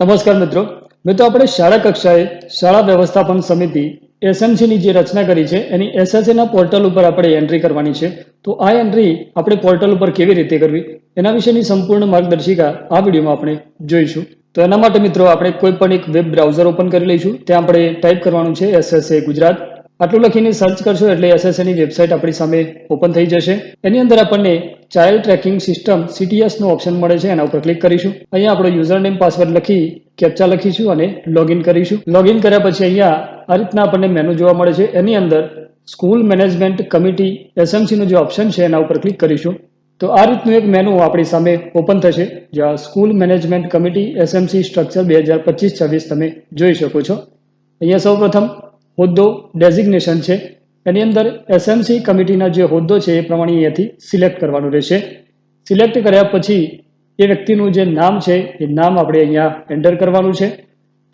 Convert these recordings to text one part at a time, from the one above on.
નમસ્કાર મિત્રો. મિત્રો, આપણે શાળા કક્ષાએ શાળા વ્યવસ્થાપન સમિતિ એસએમસીની જે રચના કરી છે, એની એસએસએના પોર્ટલ ઉપર આપણે એન્ટ્રી કરવાની છે. તો આ એન્ટ્રી આપણે પોર્ટલ ઉપર કેવી રીતે કરવી, એના વિશેની સંપૂર્ણ માર્ગદર્શિકા આ વિડીયોમાં આપણે જોઈશું. તો એના માટે મિત્રો, આપણે કોઈ પણ એક વેબ બ્રાઉઝર ઓપન કરી લઈશું. ત્યાં આપણે ટાઈપ કરવાનું છે એસએસએ ગુજરાત. આટલું લખીને સર્ચ કરશો એટલે એસએસએની વેબસાઇટ આપણી સામે ઓપન થઈ જશે. એની અંદર આપણને ચાઇલ્ડ ટ્રેકિંગ સિસ્ટમ સીટીએસ નો ઓપ્શન મળે છે, એના ઉપર ક્લિક કરીશું. અહીંયા આપણો યુઝર નેમ પાસવર્ડ લખી કેપ્ચા લખીશું અને લોગિન કરીશું. લોગિન કર્યા પછી અહીંયા આ રીતના આપણને મેનુ જોવા મળે છે. એની અંદર સ્કૂલ મેનેજમેન્ટ કમિટી એસએમસી નો જે ઓપ્શન છે, એના ઉપર ક્લિક કરીશું. તો આ રીતનું એક મેનુ આપણી સામે ઓપન થશે, જ્યાં school management committee SMC structure બે હજાર પચીસ છવ્વીસ તમે જોઈ શકો છો. અહીંયા સૌપ્રથમ હોદ્દો ડેઝિગ્નેશન છે. એની અંદર એસએમસી કમિટીના જે હોદ્દો છે એ પ્રમાણે અહીંયાથી સિલેક્ટ કરવાનું રહેશે. સિલેક્ટ કર્યા પછી એ વ્યક્તિનું જે નામ છે, એ નામ આપણે અહીંયા એન્ટર કરવાનું છે.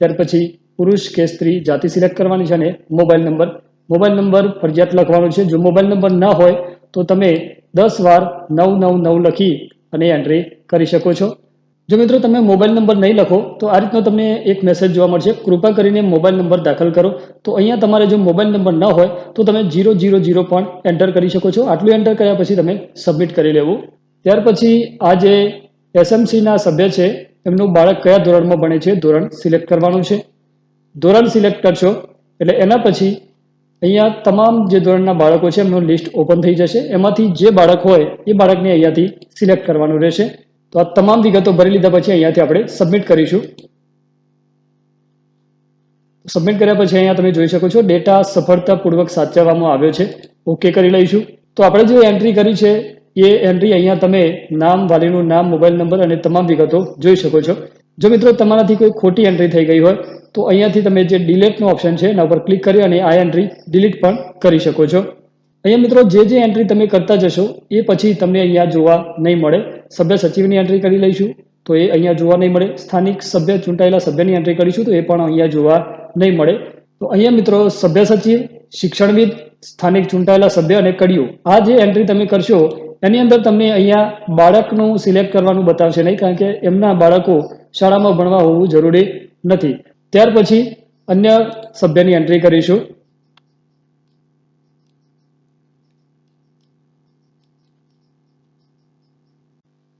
ત્યાર પછી પુરુષ કે સ્ત્રી જાતિ સિલેક્ટ કરવાની છે અને મોબાઈલ નંબર. મોબાઈલ નંબર ફરજિયાત લખવાનો છે. જો મોબાઈલ નંબર ન હોય, તો તમે દસ વાર નવ નવ નવ લખી અને એન્ટ્રી કરી શકો છો. જો મિત્રો તમે મોબાઈલ નંબર નહીં લખો, તો આ રીતનો તમને એક મેસેજ જોવા મળશે. કૃપા કરીને મોબાઈલ નંબર દાખલ કરો. તો અહીંયા તમારે જો મોબાઈલ નંબર ન હોય, તો તમે જીરો જીરો જીરો પણ એન્ટર કરી શકો છો. આટલું એન્ટર કર્યા પછી તમે સબમિટ કરી લેવું. ત્યાર પછી આ જે એસએમસીના સભ્ય છે, એમનું બાળક કયા ધોરણમાં ભણે છે, ધોરણ સિલેક્ટ કરવાનું છે. ધોરણ સિલેક્ટ કરશો, એટલે એના પછી અહીંયા તમામ જે ધોરણના બાળકો છે, એમનું લિસ્ટ ઓપન થઈ જશે. એમાંથી જે બાળક હોય, એ બાળકને અહીંયાથી સિલેક્ટ કરવાનું રહેશે. તો આ તમામ વિગતો ભરી લીધા પછી અહીંયાથી આપણે સબમિટ કરીશું. સબમિટ કર્યા પછી અહીંયા તમે જોઈ શકો છો ડેટા સફળતાપૂર્વક સાચવવામાં આવ્યો છે. ઓકે કરી લઈશું. તો આપણે જે એન્ટ્રી કરી છે, એ એન્ટ્રી અહીંયા તમે નામ, વાલીનું નામ મોબાઈલ નંબર અને તમામ વિગતો જોઈ શકો છો. જો મિત્રો તમારાથી કોઈ ખોટી એન્ટ્રી થઈ ગઈ હોય, તો અહીંયાથી તમે જે ડિલેટનો ઓપ્શન છે, એના ઉપર ક્લિક કરી અને આ એન્ટ્રી ડિલીટ પણ કરી શકો છો. અહીંયા મિત્રો જે જે એન્ટ્રી તમે કરતા જશો, એ પછી તમને અહીંયા જોવા નહીં મળે. સભ્ય સચિવની એન્ટ્રી કરી લઈશું, તો એ અહીંયા જોવા નહીં મળે. સ્થાનિક સભ્ય ચૂંટાયેલા સભ્યની એન્ટ્રી કરીશું, તો એ પણ અહીંયા જોવા નહીં મળે. તો અહીંયા મિત્રો સભ્ય સચિવ, શિક્ષણવિદ, સ્થાનિક ચૂંટાયેલા સભ્ય અને કડીઓ. આ જે એન્ટ્રી તમે કરશો, એની અંદર તમને અહીંયા બાળકનું સિલેક્ટ કરવાનું બતાવશે નહીં, કારણ કે એમના બાળકો શાળામાં ભણવા હોવું જરૂરી નથી. ત્યાર પછી અન્ય સભ્યની એન્ટ્રી કરીશું.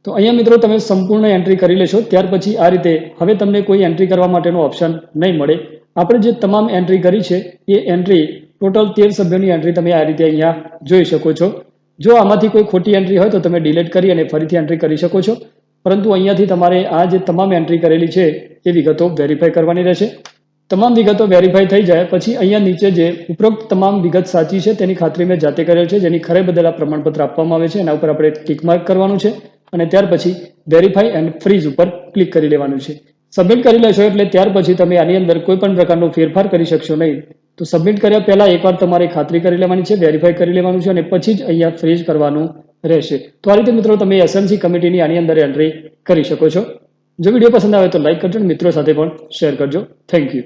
તો અહીંયા મિત્રો તમે સંપૂર્ણ એન્ટ્રી કરી લેશો. ત્યાર પછી આ રીતે હવે તમને કોઈ એન્ટ્રી કરવા માટેનો ઓપ્શન નહીં મળે. આપણે જે તમામ એન્ટ્રી કરી છે, એ એન્ટ્રી ટોટલ તેર સભ્યોની એન્ટ્રી તમે આ રીતે અહીંયા જોઈ શકો છો. જો આમાંથી કોઈ ખોટી એન્ટ્રી હોય તો તમે ડિલીટ કરી અને ફરીથી એન્ટ્રી કરી શકો છો. પરંતુ અહીંયાથી તમારે આ જે તમામ એન્ટ્રી કરેલી છે, એ વિગતો વેરીફાઈ કરવાની રહેશે. તમામ વિગતો વેરીફાઈ થઈ જાય, પછી અહીંયા નીચે જે ઉપરોક્ત તમામ વિગત સાચી છે, તેની ખાતરી મેં જાતે કરેલ છે. જેની ખરે આ પ્રમાણપત્ર આપવામાં આવે છે. એના ઉપર આપણે ટિક માર્ક કરવાનું છે. અને ત્યાર પછી વેરીફાઈ એન્ડ ફ્રીઝ ઉપર ક્લિક કરી લેવાનું છે. સબમિટ કરી લેશો એટલે ત્યાર પછી તમે આની અંદર કોઈ પણ પ્રકારનો ફેરફાર કરી શકશો નહીં. તો સબમિટ કર્યા પહેલા એકવાર તમારે ખાતરી કરી લેવાની છે વેરીફાઈ કરી લેવાનું છે અને પછી જ અહીંયા ફ્રીઝ કરવાનું રહેશે. તો આ રીતે મિત્રો તમે એસએમસી કમિટીની આની અંદર એન્ટ્રી કરી શકો છો. જો વીડિયો પસંદ આવે તો લાઇક કરજો અને મિત્રો સાથે પણ શેર કરજો. Thank you